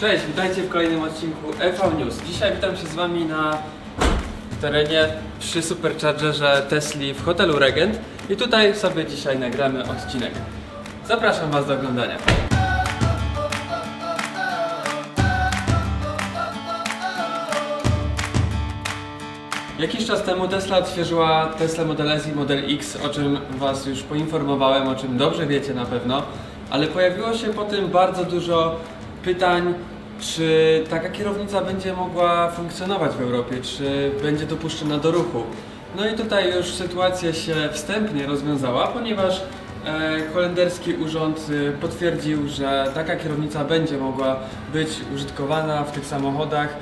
Cześć, witajcie w kolejnym odcinku EV News. Dzisiaj witam się z Wami na terenie przy Superchargerze Tesli w hotelu Regent i tutaj sobie dzisiaj nagramy odcinek. Zapraszam Was do oglądania. Jakiś czas temu Tesla odświeżyła Tesla Model S i Model X, o czym Was już poinformowałem, o czym dobrze wiecie na pewno, ale pojawiło się po tym bardzo dużo pytań, czy taka kierownica będzie mogła funkcjonować w Europie, czy będzie dopuszczona do ruchu. No i tutaj już sytuacja się wstępnie rozwiązała, ponieważ e, holenderski urząd y, potwierdził, że taka kierownica będzie mogła być użytkowana w tych samochodach,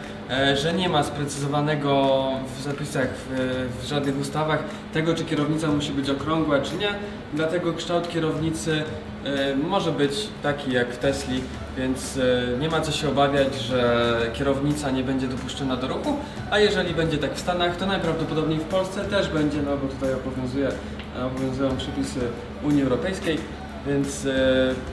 że nie ma sprecyzowanego w zapisach, w, w żadnych ustawach tego, czy kierownica musi być okrągła, czy nie. Dlatego kształt kierownicy e, może być taki jak w Tesli, więc e, nie ma co się obawiać, że kierownica nie będzie dopuszczona do ruchu, a jeżeli będzie tak w Stanach, to najprawdopodobniej w Polsce też będzie, no bo tutaj obowiązuje, obowiązują przepisy Unii Europejskiej, więc e,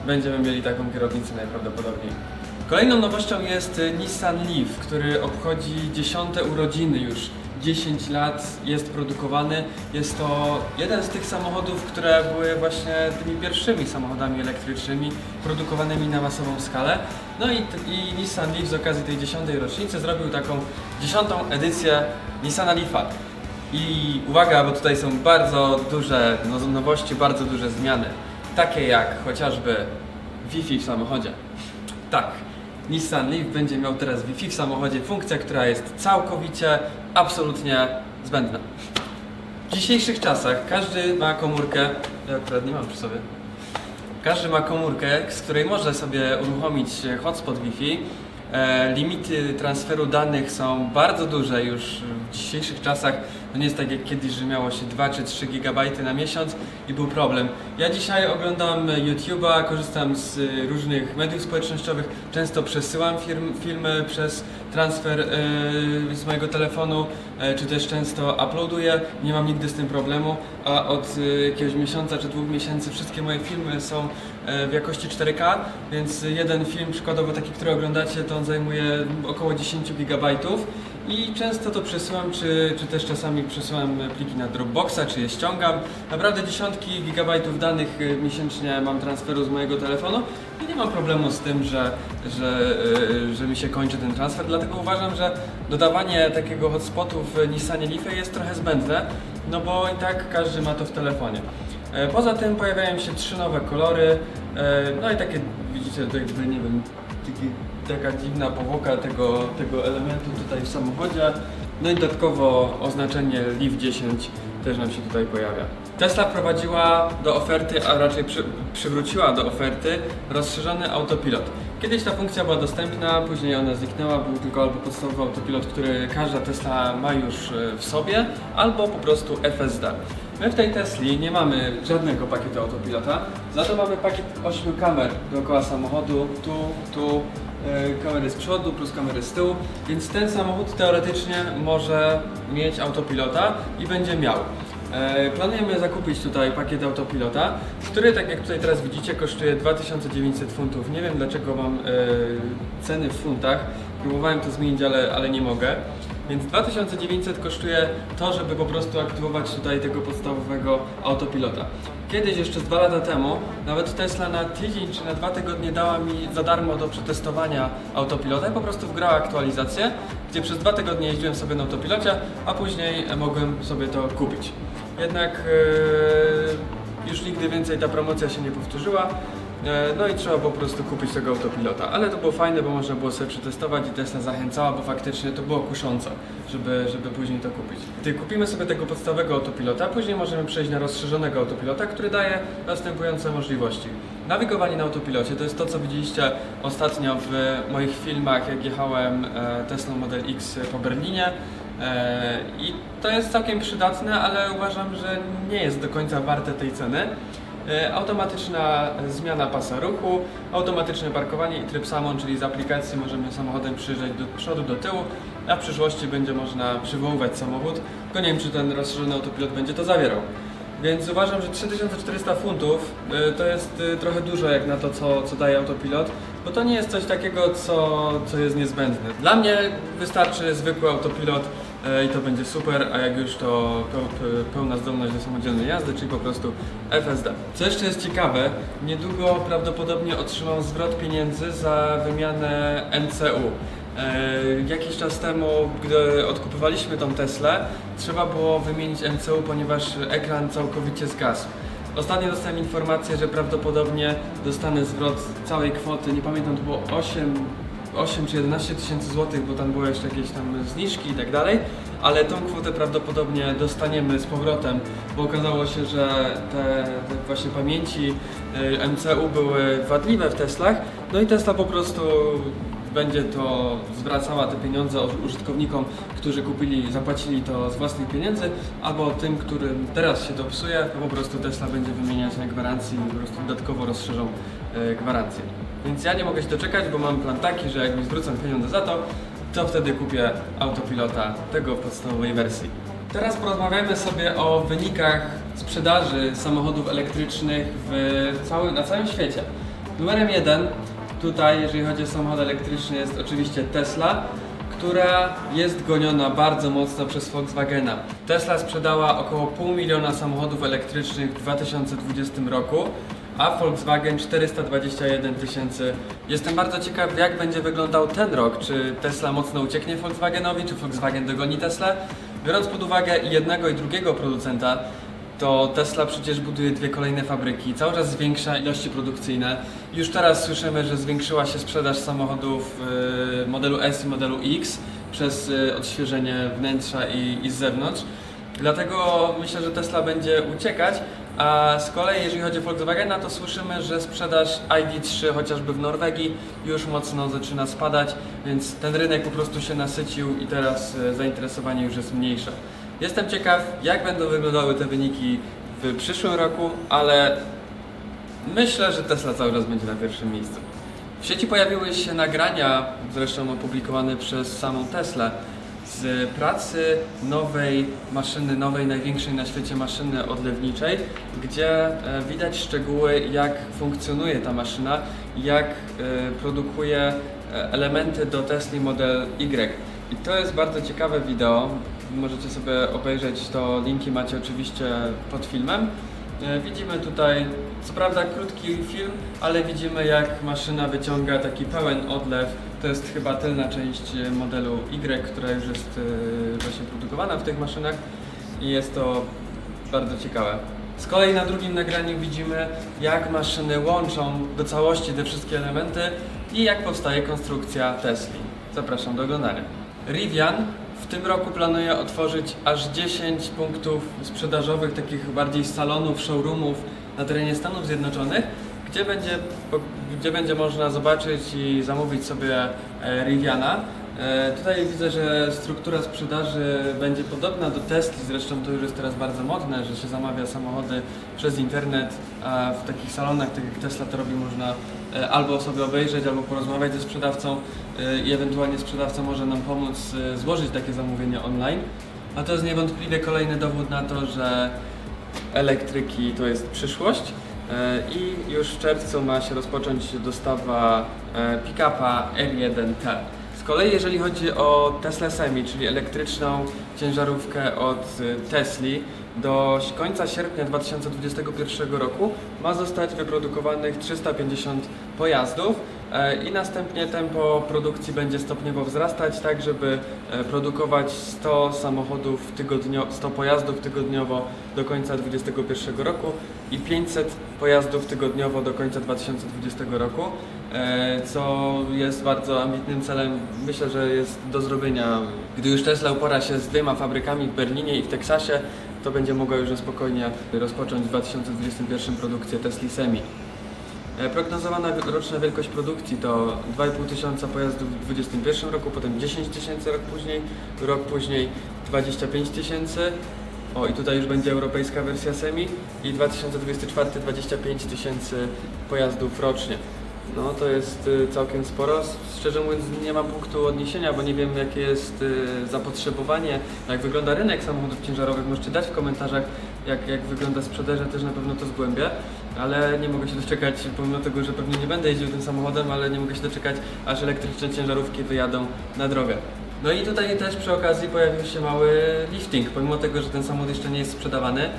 będziemy mieli taką kierownicę najprawdopodobniej. Kolejną nowością jest e, Nissan Leaf, który obchodzi dziesiąte urodziny już. 10 lat jest produkowany. Jest to jeden z tych samochodów, które były właśnie tymi pierwszymi samochodami elektrycznymi produkowanymi na masową skalę. No i, i Nissan Leaf z okazji tej dziesiątej rocznicy zrobił taką dziesiątą edycję Nissana Leafa. I uwaga, bo tutaj są bardzo duże no, nowości, bardzo duże zmiany. Takie jak chociażby Wi-Fi w samochodzie. Tak, Nissan Leaf będzie miał teraz Wi-Fi w samochodzie, funkcja, która jest całkowicie, absolutnie zbędna. W dzisiejszych czasach każdy ma komórkę, ja akurat nie mam przy sobie, każdy ma komórkę, z której może sobie uruchomić hotspot Wi-Fi. E, limity transferu danych są bardzo duże już w dzisiejszych czasach. To nie jest tak jak kiedyś, że miało się 2 czy 3 GB na miesiąc i był problem. Ja dzisiaj oglądam YouTube'a, korzystam z y, różnych mediów społecznościowych, często przesyłam firm, filmy przez transfer y, z mojego telefonu, czy też często uploaduję. Nie mam nigdy z tym problemu, a od jakiegoś miesiąca czy dwóch miesięcy wszystkie moje filmy są e, w jakości 4K, więc jeden film, przykładowo taki, który oglądacie, to on zajmuje około 10 GB i często to przesyłam, czy, czy też czasami przesyłam pliki na Dropboxa, czy je ściągam. Naprawdę dziesiątki gigabajtów danych e, miesięcznie mam transferu z mojego telefonu i nie mam problemu z tym, że, że, e, że mi się kończy ten transfer, dlatego uważam, że dodawanie takiego hotspotu w Nissanie Leafie jest trochę zbędne, no bo i tak każdy ma to w telefonie. E, Poza tym pojawiają się trzy nowe kolory, e, no i takie, widzicie, jakby, nie wiem, taki, taka dziwna powłoka tego, tego elementu tutaj w samochodzie. No i dodatkowo oznaczenie Leaf 10 też nam się tutaj pojawia. Tesla wprowadziła do oferty, a raczej przy, przywróciła do oferty rozszerzony autopilot. Kiedyś ta funkcja była dostępna, później ona zniknęła, był tylko albo podstawowy autopilot, który każda Tesla ma już e, w sobie, albo po prostu FSD. My w tej Tesli nie mamy żadnego pakietu autopilota, za to mamy pakiet 8 kamer dookoła samochodu, tu, tu, e, kamery z przodu plus kamery z tyłu, więc ten samochód teoretycznie może mieć autopilota i będzie miał. E, Planujemy zakupić tutaj pakiet autopilota, który tak jak tutaj teraz widzicie kosztuje 2900 funtów. Nie wiem dlaczego mam e, ceny w funtach, próbowałem to zmienić, ale, ale nie mogę. Więc 2900 kosztuje to, żeby po prostu aktywować tutaj tego podstawowego autopilota. Kiedyś, jeszcze dwa lata temu, nawet Tesla na tydzień czy na dwa tygodnie dała mi za darmo do przetestowania autopilota i po prostu wgrała aktualizację, gdzie przez dwa tygodnie jeździłem sobie na autopilocie, a później mogłem sobie to kupić. Jednak e, już nigdy więcej ta promocja się nie powtórzyła. E, No i trzeba po prostu kupić tego autopilota. Ale to było fajne, bo można było sobie przetestować i Tesla zachęcała, bo faktycznie to było kuszące, żeby, żeby później to kupić. Gdy kupimy sobie tego podstawowego autopilota, później możemy przejść na rozszerzonego autopilota, który daje następujące możliwości. Nawigowanie na autopilocie to jest to, co widzieliście ostatnio w moich filmach, jak jechałem e, Tesla Model X po Berlinie. E, I to jest całkiem przydatne, ale uważam, że nie jest do końca warte tej ceny. E, Automatyczna zmiana pasa ruchu, automatyczne parkowanie i tryb samon, czyli z aplikacji możemy samochodem przyjeżdżać do przodu, do tyłu, a w przyszłości będzie można przywoływać samochód. Tylko nie wiem, czy ten rozszerzony autopilot będzie to zawierał. Więc uważam, że 3400 funtów y, to jest trochę dużo jak na to, co, co daje autopilot, bo to nie jest coś takiego, co, co jest niezbędne. Dla mnie wystarczy zwykły autopilot i to będzie super, a jak już to peł- pe- pełna zdolność do samodzielnej jazdy, czyli po prostu FSD. Co jeszcze jest ciekawe, niedługo prawdopodobnie otrzymam zwrot pieniędzy za wymianę MCU. E, Jakiś czas temu, gdy odkupywaliśmy tą Teslę, trzeba było wymienić MCU, ponieważ ekran całkowicie zgasł. Ostatnio dostałem informację, że prawdopodobnie dostanę zwrot całej kwoty, nie pamiętam, to było 8, 8 czy 11 tysięcy złotych, bo tam były jeszcze jakieś tam zniżki i tak dalej, ale tą kwotę prawdopodobnie dostaniemy z powrotem, bo okazało się, że te, te właśnie pamięci y, MCU były wadliwe w Teslach, no i Tesla po prostu będzie to zwracała te pieniądze użytkownikom, którzy kupili, zapłacili to z własnych pieniędzy, albo tym, którym teraz się to psuje, to po prostu Tesla będzie wymieniać na gwarancji i po prostu dodatkowo rozszerzą e, gwarancję. Więc ja nie mogę się doczekać, bo mam plan taki, że jak mi zwrócą pieniądze za to, to wtedy kupię autopilota tego w podstawowej wersji. Teraz porozmawiajmy sobie o wynikach sprzedaży samochodów elektrycznych w cały, na całym świecie. Numerem jeden tutaj, jeżeli chodzi o samochód elektryczny, jest oczywiście Tesla, która jest goniona bardzo mocno przez Volkswagena. Tesla sprzedała około pół miliona samochodów elektrycznych w 2020 roku, a Volkswagen 421 tysięcy. Jestem bardzo ciekaw, jak będzie wyglądał ten rok. Czy Tesla mocno ucieknie Volkswagenowi, czy Volkswagen dogoni Tesla? Biorąc pod uwagę jednego i drugiego producenta, to Tesla przecież buduje dwie kolejne fabryki, cały czas zwiększa ilości produkcyjne. Już teraz słyszymy, że zwiększyła się sprzedaż samochodów y, modelu S i modelu X przez y, odświeżenie wnętrza i, i z zewnątrz. Dlatego myślę, że Tesla będzie uciekać, a z kolei jeżeli chodzi o Volkswagena, to słyszymy, że sprzedaż ID3 chociażby w Norwegii już mocno zaczyna spadać, więc ten rynek po prostu się nasycił i teraz y, zainteresowanie już jest mniejsze. Jestem ciekaw, jak będą wyglądały te wyniki w przyszłym roku, ale myślę, że Tesla cały czas będzie na pierwszym miejscu. W sieci pojawiły się nagrania, zresztą opublikowane przez samą Teslę, z pracy nowej maszyny, nowej, największej na świecie maszyny odlewniczej, gdzie e, widać szczegóły, jak funkcjonuje ta maszyna, jak e, produkuje e, elementy do Tesla Model Y. I to jest bardzo ciekawe wideo. Możecie sobie obejrzeć to, linki macie oczywiście pod filmem. E, Widzimy tutaj, co prawda krótki film, ale widzimy jak maszyna wyciąga taki pełen odlew. To jest chyba tylna część e, modelu Y, która już jest e, właśnie produkowana w tych maszynach i jest to bardzo ciekawe. Z kolei na drugim nagraniu widzimy jak maszyny łączą do całości te wszystkie elementy i jak powstaje konstrukcja Tesli. Zapraszam do oglądania. Rivian w tym roku planuje otworzyć aż 10 punktów sprzedażowych, takich bardziej salonów, showroomów na terenie Stanów Zjednoczonych, gdzie będzie, gdzie będzie można zobaczyć i zamówić sobie e, Riviana. E, Tutaj widzę, że struktura sprzedaży będzie podobna do Tesli, zresztą to już jest teraz bardzo modne, że się zamawia samochody przez internet, a w takich salonach, tak jak Tesla to robi, można albo sobie obejrzeć, albo porozmawiać ze sprzedawcą e, i ewentualnie sprzedawca może nam pomóc e, złożyć takie zamówienie online. A to jest niewątpliwie kolejny dowód na to, że elektryki to jest przyszłość e, i już w czerwcu ma się rozpocząć dostawa e, pick-upa R1T. Kolei jeżeli chodzi o Tesla Semi, czyli elektryczną ciężarówkę od e, Tesli, do końca sierpnia 2021 roku ma zostać wyprodukowanych 350 pojazdów e, i następnie tempo produkcji będzie stopniowo wzrastać, tak żeby e, produkować 100 samochodów tygodniowo, 100 pojazdów tygodniowo do końca 2021 roku i 500 pojazdów tygodniowo do końca 2020 roku, co jest bardzo ambitnym celem. Myślę, że jest do zrobienia. Gdy już Tesla upora się z dwiema fabrykami w Berlinie i w Teksasie, to będzie mogła już spokojnie rozpocząć w 2021 produkcję Tesla Semi. E, Prognozowana roczna wielkość produkcji to 2,5 tysiąca pojazdów w 2021 roku, potem 10 tysięcy rok później, rok później 25 tysięcy. O i tutaj już będzie europejska wersja semi i 2024 25 tysięcy pojazdów rocznie. No to jest y, całkiem sporo. Szczerze mówiąc nie mam punktu odniesienia, bo nie wiem jakie jest y, zapotrzebowanie, jak wygląda rynek samochodów ciężarowych. Możecie dać w komentarzach jak, jak wygląda sprzedaż, ja też na pewno to zgłębię, ale nie mogę się doczekać, pomimo tego, że pewnie nie będę jeździł tym samochodem, ale nie mogę się doczekać, aż elektryczne ciężarówki wyjadą na drogę. No i tutaj też przy okazji pojawił się mały lifting, pomimo tego, że ten samochód jeszcze nie jest sprzedawany,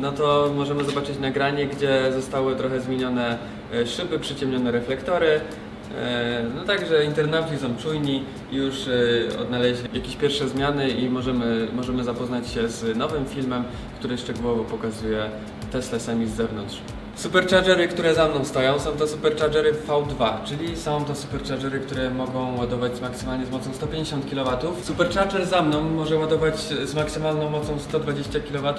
no to możemy zobaczyć nagranie, gdzie zostały trochę zmienione szyby, przyciemnione reflektory, E, No także internauci są czujni, już e, odnaleźli jakieś pierwsze zmiany i możemy, możemy zapoznać się z nowym filmem, który szczegółowo pokazuje Tesla Semi z zewnątrz. Superchargery, które za mną stoją, są to superchargery V2, czyli są to superchargery, które mogą ładować maksymalnie z mocą 150 kW. Supercharger za mną może ładować z maksymalną mocą 120 kW.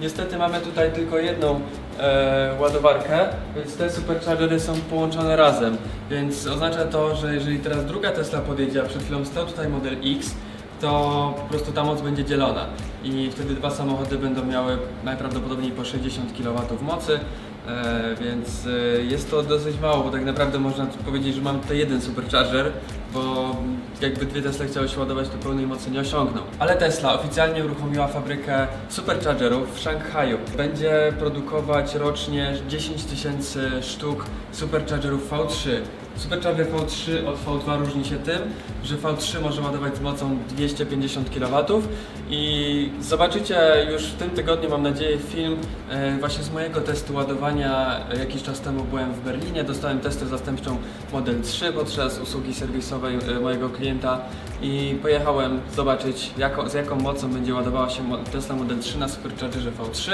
Niestety mamy tutaj tylko jedną e, ładowarkę, więc te superchargery są połączone razem. Więc oznacza to, że jeżeli teraz druga Tesla podjedzie, a przed chwilą stał tutaj model X, to po prostu ta moc będzie dzielona i wtedy dwa samochody będą miały najprawdopodobniej po 60 kW mocy, e, więc e, jest to dosyć mało, bo tak naprawdę można powiedzieć, że mam tutaj jeden supercharger, bo jakby dwie Tesla chciały się ładować, to pełnej mocy nie osiągną. Ale Tesla oficjalnie uruchomiła fabrykę superchargerów w Szanghaju. Będzie produkować rocznie 10 tysięcy sztuk superchargerów V3. Supercharger V3 od V2 różni się tym, że V3 może ładować z mocą 250 kW i zobaczycie już w tym tygodniu, mam nadzieję, film e, właśnie z mojego testu ładowania. Jakiś czas temu byłem w Berlinie, dostałem testę zastępczą Model 3 podczas usługi serwisowej e, mojego klienta i pojechałem zobaczyć jako, z jaką mocą będzie ładowała się Tesla Model 3 na Superchargerze V3.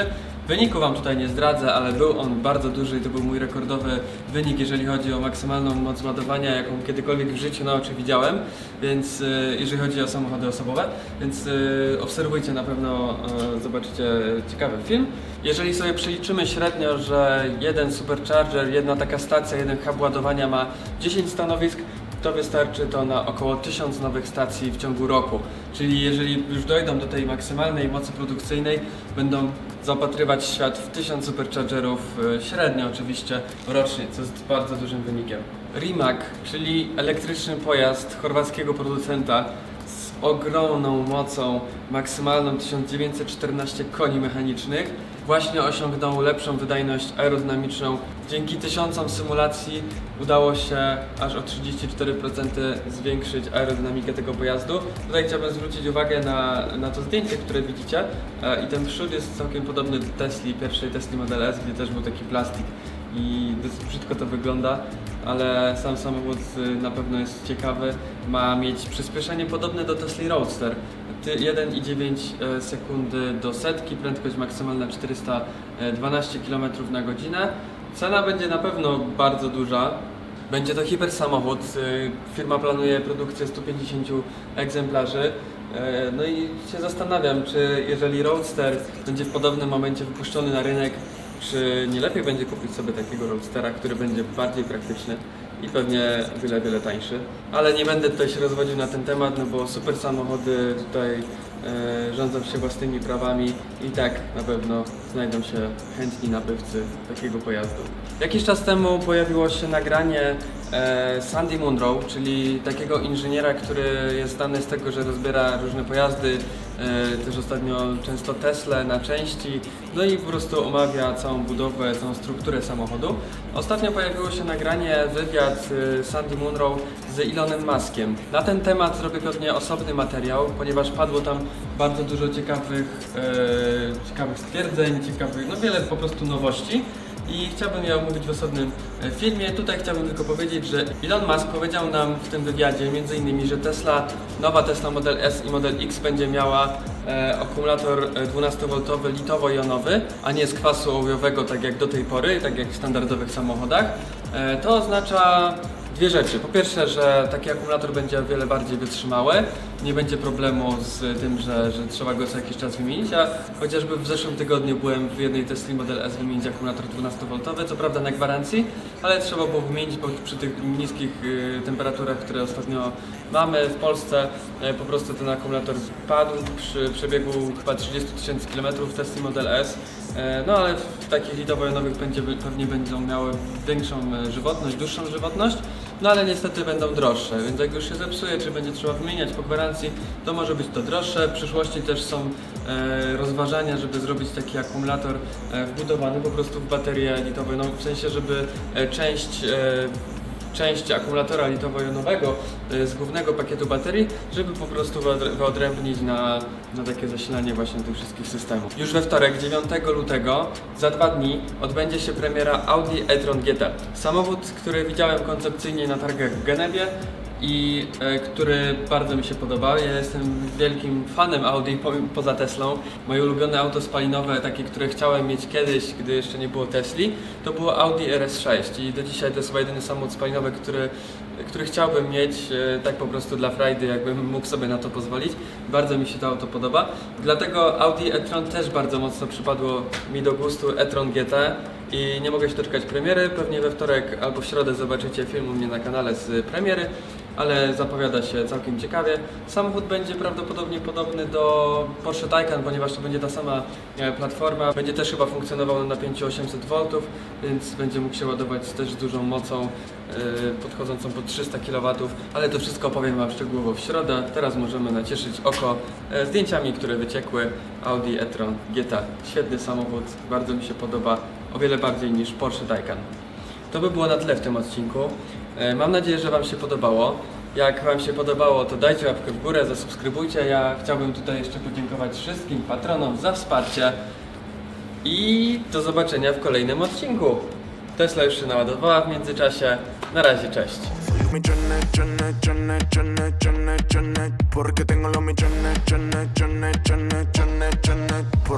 Wyniku Wam tutaj nie zdradzę, ale był on bardzo duży i to był mój rekordowy wynik, jeżeli chodzi o maksymalną moc ładowania, jaką kiedykolwiek w życiu na oczy widziałem, więc e, jeżeli chodzi o samochody osobowe, więc e, obserwujcie na pewno, e, zobaczycie ciekawy film. Jeżeli sobie przeliczymy średnio, że jeden supercharger, jedna taka stacja, jeden hub ładowania ma 10 stanowisk, to wystarczy to na około 1000 nowych stacji w ciągu roku. Czyli jeżeli już dojdą do tej maksymalnej mocy produkcyjnej, będą zaopatrywać świat w 1000 superchargerów średnio oczywiście rocznie, co jest bardzo dużym wynikiem. Rimac, czyli elektryczny pojazd chorwackiego producenta z ogromną mocą, maksymalną 1914 koni mechanicznych, właśnie osiągnął lepszą wydajność aerodynamiczną. Dzięki tysiącom symulacji udało się aż o 34% zwiększyć aerodynamikę tego pojazdu. Tutaj chciałbym zwrócić uwagę na, na to zdjęcie, które widzicie e, i ten przód jest całkiem podobny do Tesli, pierwszej Tesli Model S, gdzie też był taki plastik i dosyć brzydko to wygląda, ale sam samochód y, na pewno jest ciekawy. Ma mieć przyspieszenie podobne do Tesla Roadster. Ty- 1,9 e, sekundy do setki, prędkość maksymalna 412 km na godzinę. Cena będzie na pewno bardzo duża. Będzie to hipersamochód. y, Firma planuje produkcję 150 egzemplarzy. E, No i się zastanawiam, czy jeżeli Roadster będzie w podobnym momencie wypuszczony na rynek, czy nie lepiej będzie kupić sobie takiego Roadstera, który będzie bardziej praktyczny i pewnie wiele, wiele tańszy. Ale nie będę tutaj się rozwodził na ten temat, no bo super samochody tutaj e, rządzą się własnymi prawami i tak na pewno znajdą się chętni nabywcy takiego pojazdu. Jakiś czas temu pojawiło się nagranie Sandy Munro, czyli takiego inżyniera, który jest znany z tego, że rozbiera różne pojazdy, e, też ostatnio często Tesla na części, no i po prostu omawia całą budowę, całą strukturę samochodu. Ostatnio pojawiło się nagranie, wywiad e, Sandy Munro z Elonem Muskiem. Na ten temat zrobię pewnie osobny materiał, ponieważ padło tam bardzo dużo ciekawych, e, ciekawych stwierdzeń, ciekawych, no wiele po prostu nowości i chciałbym je omówić w osobnym e, filmie. Tutaj chciałbym tylko powiedzieć, że Elon Musk powiedział nam w tym wywiadzie innymi, że Tesla, nowa Tesla Model S i Model X będzie miała e, akumulator e, 12V litowo-jonowy, a nie z kwasu ołowiowego tak jak do tej pory, tak jak w standardowych samochodach. E, to oznacza Dwie rzeczy. Po pierwsze, że taki akumulator będzie o wiele bardziej wytrzymały, nie będzie problemu z tym, że, że trzeba go co jakiś czas wymienić, a chociażby w zeszłym tygodniu byłem w jednej Tesli Model S wymienić akumulator 12V, co prawda na gwarancji, ale trzeba było wymienić, bo przy tych niskich y, temperaturach, które ostatnio mamy w Polsce, y, po prostu ten akumulator padł przy przebiegu chyba 30 tysięcy kilometrów Tesli Model S, E, No ale w takich litowo-jonowych będzie, pewnie będą miały większą e, żywotność, dłuższą żywotność. No ale niestety będą droższe, więc jak już się zepsuje, czy będzie trzeba wymieniać po gwarancji, to może być to droższe. W przyszłości też są e, rozważania, żeby zrobić taki akumulator e, wbudowany po prostu w baterię litową, no w sensie, żeby e, część e, część akumulatora litowo-jonowego y, z głównego pakietu baterii, żeby po prostu wyodr- wyodrębnić na, na takie zasilanie właśnie tych wszystkich systemów. Już we wtorek, 9 lutego, za dwa dni, odbędzie się premiera Audi e-tron GT. Samochód, który widziałem koncepcyjnie na targach w Genewie i e, który bardzo mi się podoba. Ja jestem wielkim fanem Audi po, poza Teslą. Moje ulubione auto spalinowe, takie, które chciałem mieć kiedyś, gdy jeszcze nie było Tesli, to było Audi RS6 i do dzisiaj to jest chyba jedyny samochód spalinowy, który, który chciałbym mieć e, tak po prostu dla frajdy, jakbym mógł sobie na to pozwolić. Bardzo mi się to auto podoba. Dlatego Audi e-tron też bardzo mocno przypadło mi do gustu e-tron GT i nie mogę się doczekać premiery. Pewnie we wtorek albo w środę zobaczycie film u mnie na kanale z premiery, ale zapowiada się całkiem ciekawie. Samochód będzie prawdopodobnie podobny do Porsche Taycan, ponieważ to będzie ta sama e, platforma. Będzie też chyba funkcjonował na napięciu 800 V, więc będzie mógł się ładować też z dużą mocą e, podchodzącą pod 300 kW, ale to wszystko opowiem Wam szczegółowo w środę. Teraz możemy nacieszyć oko e, zdjęciami, które wyciekły Audi e-tron GT. Świetny samochód, bardzo mi się podoba, o wiele bardziej niż Porsche Taycan. To by było na tyle w tym odcinku. E, Mam nadzieję, że Wam się podobało. Jak Wam się podobało, to dajcie łapkę w górę, zasubskrybujcie. Ja chciałbym tutaj jeszcze podziękować wszystkim patronom za wsparcie. I do zobaczenia w kolejnym odcinku. Tesla już się naładowała w międzyczasie. Na razie, cześć.